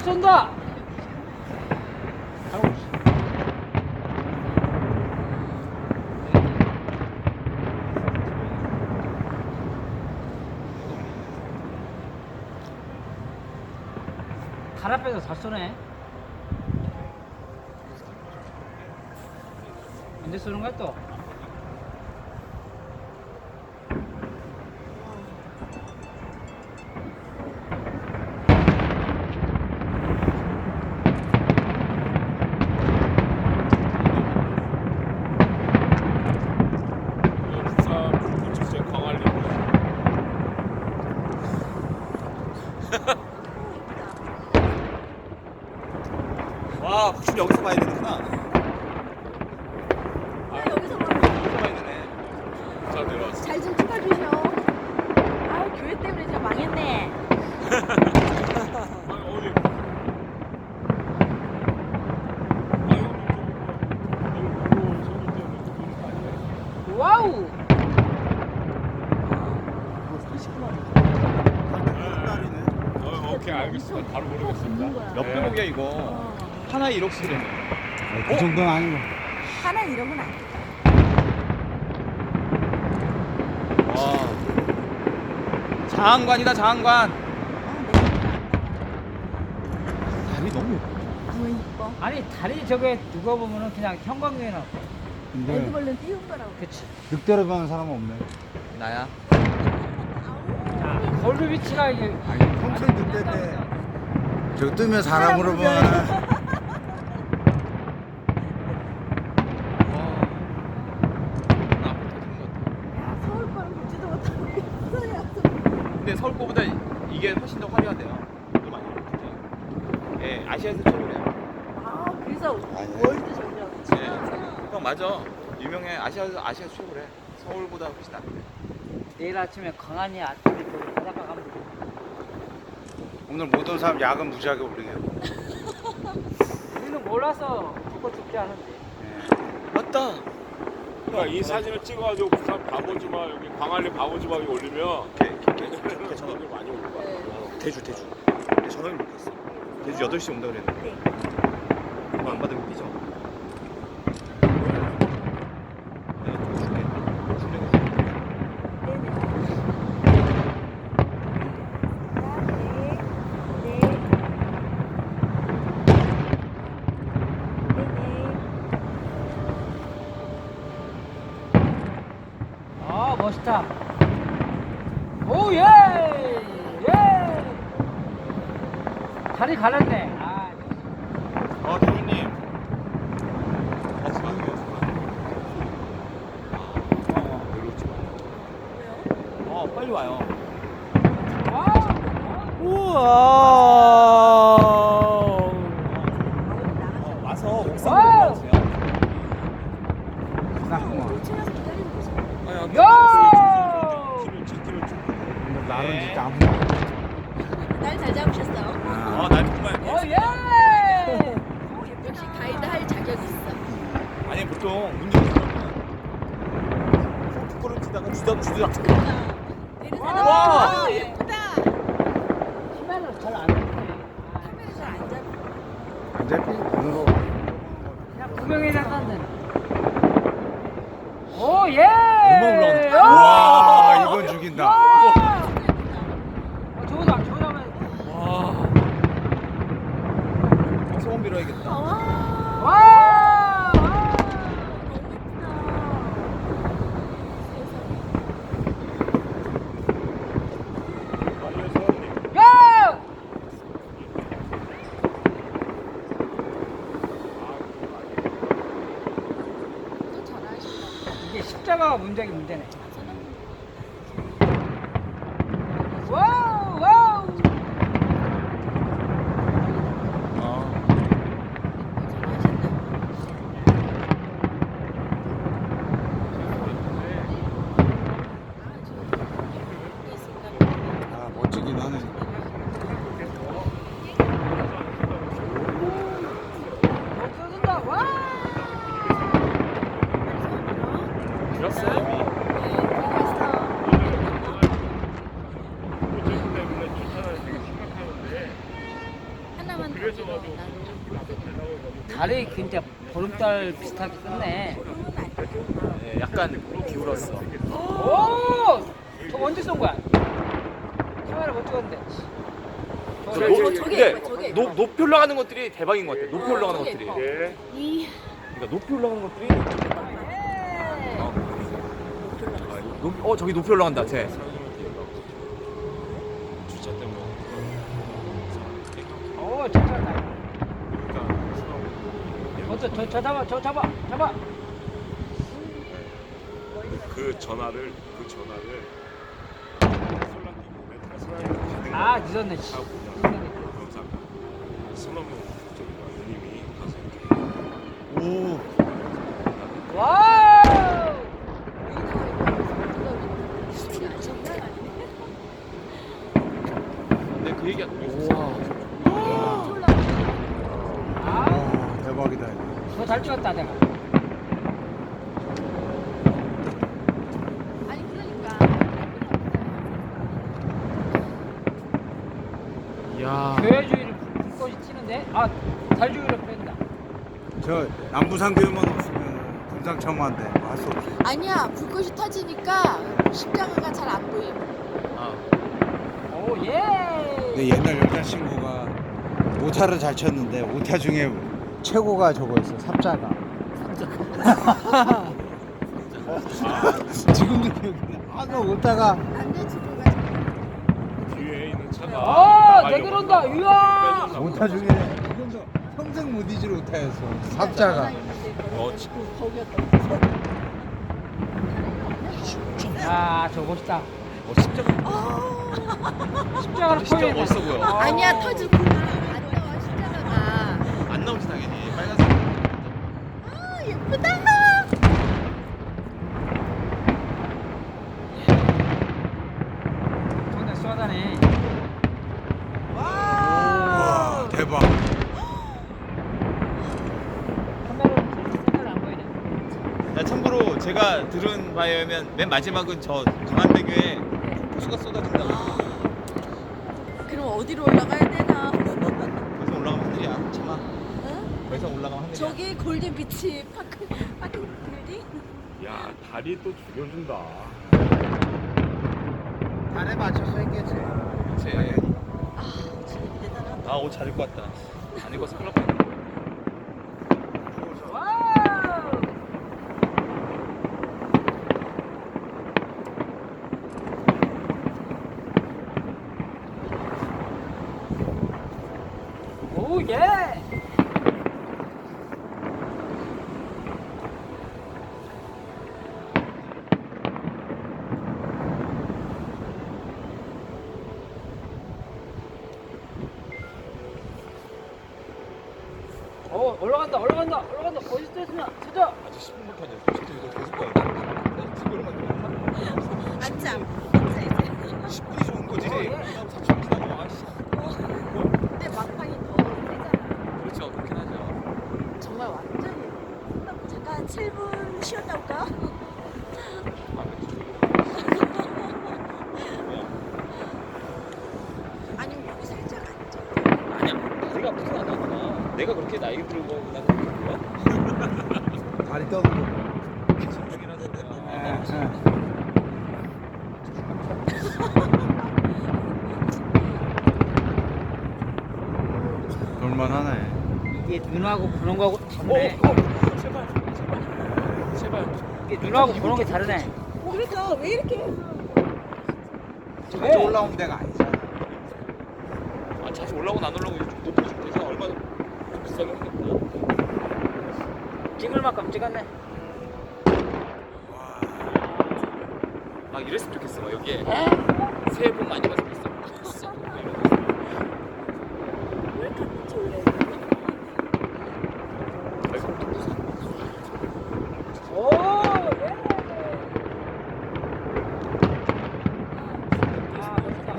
와, 잘 쏜다. 갈 앞에서 잘 쏘네. 언제 쏘는 거야 또? 부산 부천제 광안리 와, 북춘 여기서 봐야 되는구나. 아, 여기서 봐. 여기서 봐야 되네. 자 내려왔어 잘좀 찍어주셔. 아 교회 때문에 진짜 망했네. 아니 어디 와우! 어, 오케이 알겠습니다 바로 모르겠습니다 몇 네. 배목이야 이거? 어. 하나에 1억씩이래. 그 정도는 아니고. 하나 이런 건 아니야. 와. 장관이다 장관. 아, 내 다리 너무 예뻐. 너무 이뻐. 아니 다리 저게 누가 보면은 그냥 형광등에 나. 근데 레드벌룬 띄운 거라고. 그치. 늑대로 보는 사람은 없네. 나야. 자, 골드비치가 이게 아니, 평생 늑대인데. 저 뜨면 사람으로 보면 야 서울 거는 보지도 못하고 부산에 와서. 근데 서울 거보다 이게 훨씬 더 화려하대요. 이거 많이 진짜. 예, 아시아에서 최고래요. 아 그래서 아니야. 월드 전력. 예. 형 맞아. 유명해. 아시아에서 아시아에서 최고래. 서울보다 훨씬 낫대. 내일 아침에 광안리 아침에 그 바닷가 가면 돼. 오늘 못 온 사람 야근 무지하게 올리게. 우리는 몰라서 죽고 죽지 않은데. 맞다. 그러니까 이 사진을 찍어가지고 부산 바보지마 여기 광안리 올리면 개, 개, 개, 개, 사람들이 전화. 많이 올 거야 네. 대주, 대주. 근데 전화를 못 했어. 대주 8시 온다 그랬는데. 네. 그거 안 받으면 삐져. 내가 좀 줄게. 준영이 줄게. 네네. 네. 네. 네네. 아 멋있다. 오 예! 예! 다리 갈랐네. 아, 아, 대표님. 아, 지방이요, 어, 빨리 와요. 와! 우와. 어, 와서 옥상 와우. 올라오세요. 끝났구만. 5층에서 기다리는 거지. 아, 야, 야! 키를 찍기를 좀 근데 나는 네. 진짜 아무나. 날잘 잡으셨어. 아, 날 정말. 오 예! 역시 가이드 할 자격 있어. 아니, 보통 운전하면 푸꾸름치다가 주저, 주저. 그러니까. 내리사람. 와. 아, 예쁘다. 카메라 잘안. 카메라 잘안 잡아. 안 잡히? 오는 거. 그냥 구경해 나갔는. 오 예! 얼마 올라오네. 와! 와, 이건 죽인다. 와! 어, 저거다, 저거다. 와. 어, 소원 빌어야겠다. 와. 와! 와! 말려서 야! 또 전화하신다. 이게 십자가가 문제긴 문제네. 와우, 와우. 어. 아, 멋지긴 하네. 못 쏘는다. 와! 빌었어요, 이미. 부천 때문에 주차를 되게 심각하는데 하나만 달이 진짜 보름달 비슷하게 떴네. 네, 약간 기울었어. 오! 저 언제 쏜 거야? 카메라 못 찍었는데. 저, 그래, 저, 저, 저게 근데 높, 예뻐. 높이 올라가는 것들이 대박인 것 같아. 높이 올라가는 저게 것들이. 예뻐. 예. 이 그러니까 높이 올라가는 것들이. 예. 어, 높, 어 저기 높이 올라간다. 쟤. 저, 저, 저 잡아, 저 잡아, 잡아. 그 전화를 그 전화를 메탈 아, 늦었네. 씨. 하고 늦었네. 영상 슬럼은 저기 누님이 가서 이렇게 오. 와우! 근데 그 얘기 우와. 아, 아, 대박이다. 더 잘 찍었다, 내가. 아니 그러니까 야. 교회주의를 불꽃이 튀는데? 아, 달주의를 뺀다. 저 남부산 교회만 없으면 금상첨화인데 할수 없지. 아니야 불꽃이 터지니까 십자가가 잘 안 보임. 아. 오, 예! 근데 옛날 여자친구가 오타를 잘 쳤는데 오타 중에 최고가 저거였어 삽자가. 지금도 기억이 나. 아너 오타가 남자친구가 뒤에 있는 차가 아, 내 그런다. 하다가 이야! 빼줬나 오타. 중에 지금도 평생 못 잊을 오타였어. 삽자가. 어, 치- 아, 저 멋있다. 어 십자가. 십자가를 십자가 포위해. 멋있어 보여. 아니야 터지구나. 안 나오지 당연히 빨간색. 아 예쁘다. 존나 쏘다네. 와 대박. 카메라는 카메라 안 보이네. 야, 참고로 제가 들은 바에 의하면 맨 마지막은 저 강한대교에 폭포수가 쏟아진다고. 그럼 어디로 올라가야 되나? 그래서 올라가면 하늘이야. 참아. 이상 올라가면 하늘이야. 저기 골든 비치 파크 파킹 빌딩? 야 다리 또 죽여준다. 달에 맞춰서 했겠지. 그치. 아 진짜 대단하다. 아, 옷 잘 입고 왔다. 안 입어서 큰일. 와우! 오, 예! 어, 올라간다, 올라간다, 올라간다. 어디 있으나 찾아. 아직 10분밖에 안 됐어. 진짜 이거 계속 가야 돼. 지금 이러면 앉자. 앉자 이제. 10분이 좋은 거지. 어, 예. 그다음 4초 지나고 아씨. 근데 막판이 더 세잖아. 그렇죠. 그렇긴 하죠. 정말 완전히. 잠깐 7분 쉬었다 올까? 아, 그렇죠. 아니면 여기 살짝 앉자. 아니야. 다리가 아프진 않았구나. 내가 그렇게 나이 들고 난 그렇게 뭐야? 다리 떠는 거. 진정이긴 하던데요. 아, 볼만하네. 이게 눈하고 보는 거하고 어, 다르네. 어, 제발, 제발, 제발. 이게 눈하고 보는 게 다르네. 그러니까 왜 이렇게 자주 올라온 데가 아니잖아. 아, 자주 올라오고 안 올라오고 좀 높아지면 되잖아. 얼마나 비싸게 하겠구나. 찍을 만큼 찍었네. 막 이랬으면 좋겠어. 막 여기에 새해 복 많이 받으면 있어. 왜 이렇게 앉지 원래? 오, 예! 아, 멋있다.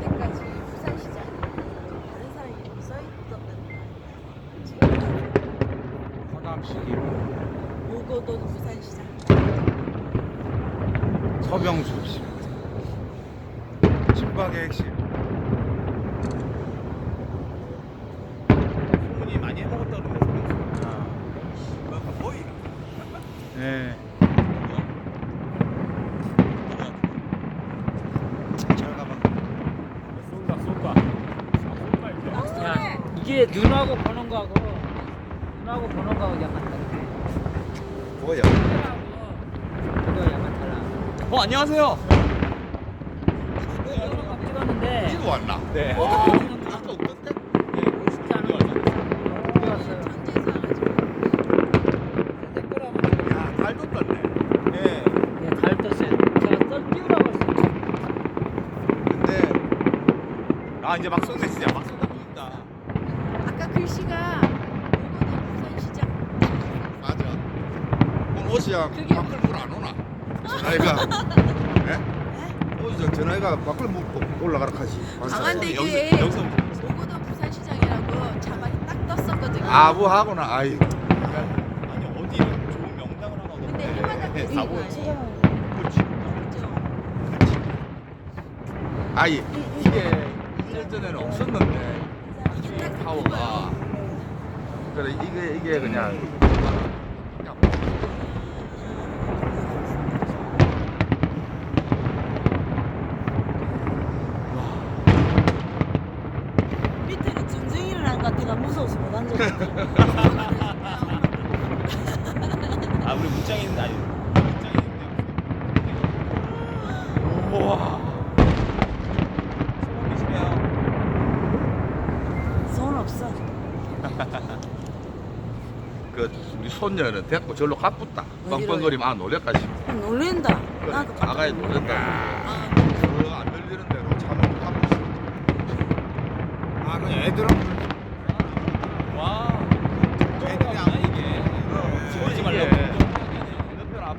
그때까지 부산시장 다른 사람 이름이 써 있었던 서남시기 요거돈 부산시장 서병수 씨. 친박 대박의 핵심. 소문이 많이 해먹었다 그러면서 거의 네. 잘 가봐. 쏜다 쏜다. 아, 쏜다 이제. 야, 이게 눈하고 보는 거하고 눈하고 보는 거하고 약간. 뭐야? 그거 약간 달라. 어 안녕하세요 이거 막 찍었는데 이거 왔나? 네 아까 없던데? 야, 달도 떴네. 네. 예, 달 떴어요. 제가 떨 띄우라고 했어요. 근데 아 이제 막 쏜다 진짜 막 쏜다 보인다 아까 글씨가 오거돈 부산시장. 맞아. 그게- 밖을 물안 오나? 전화이가. 예? 어디서 전화이가 밖을 물 올라가라 하지. 강한데 이게 여기서 오거돈 부산시장이라고 자막이 딱 떴었거든요. 아부하구나. 아이. 아니 어디는 좋은 명당을 하나 근데 해마다 네, 그 아니에요? 그렇지 그죠? 아이. 이게 2년 전에는 없었는데 이게 딱 파워가 그래 이게 이게 그냥 밑에는 전쟁 일어난 것 같아가 무서워서 못 앉았어. 아 우리 문장이 있는데 아니 우와 소문 계시네요 손 없어. 그 우리 손녀는 됐고 절로 가쁘다. 뻥뻥거리면 아 노래까지. 놀랜다. 나도 나가야 노랜다. 아, 그안 열리는 대로 차는 가쁘시. 아 그냥 애들은 와 애들이 안 이게 소리지 말라고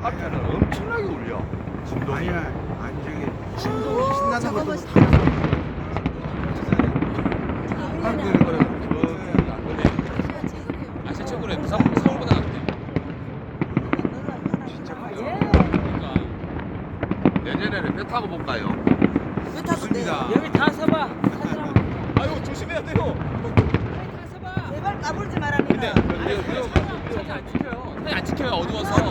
아파트는 엄청나게 울려. 진동이. 아니야. 저기 진동이 신나는 것도 내년에는 배 타고 볼까요? 왜 돼? 여기 다 서봐. 아유 조심해야 돼요 다 서봐. 제발 까불지 말라니까. 근데 근데 사진 안 찍혀요 사진 안 찍혀요 어두워서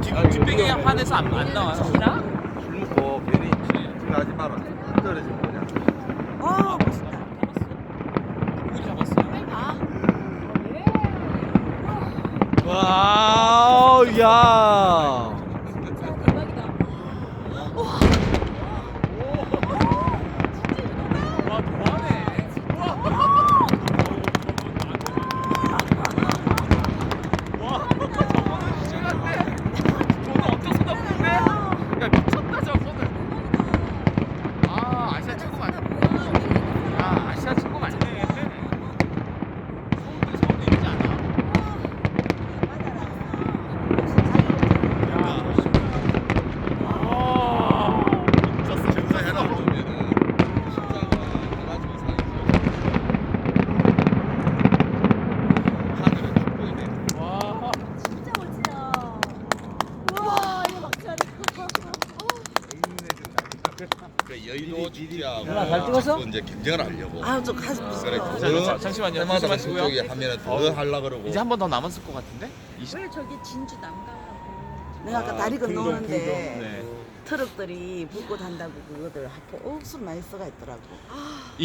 뒤에 뒤, 뒷배경에 한해서 안, 안 나와요? 술 먹고 괜히 생각하지 마라. 떨어지면 그냥. 어, 멋있다. 고기 잡았어요 빨리 봐. 와우 야 진짜 대박이다. 와 더하네 와 저거는 시간대 저거 엄청 쏟아붓네 야 미쳤다 저거는 아 아시아 최고 맞네 아 아시아 최고 맞네 서울대 서울대 있지 않아 정사 해라 그러면은 십자가 해가지고 사진 찍어. 하늘은 축복이네. 진짜 멋지다. 우와 이거 막차네. 그 여의도 GD하고 누나 잘 찍었어? 이제 경쟁을 하려고. 아, 좀 가슴 그래 무서워. 자, 더 자, 잠시만요. 해마다 잠시만요. 그쪽에 하면은 더 하려 그러고. 이제 한 번 더 남았을 것 같은데? 20... 왜 저기 진주 남강하고 내가 아까 다리 건너오는데 네. 트럭들이 불꽃 한다고 그거들 하포 억수로 많이 써가 있더라고. 이게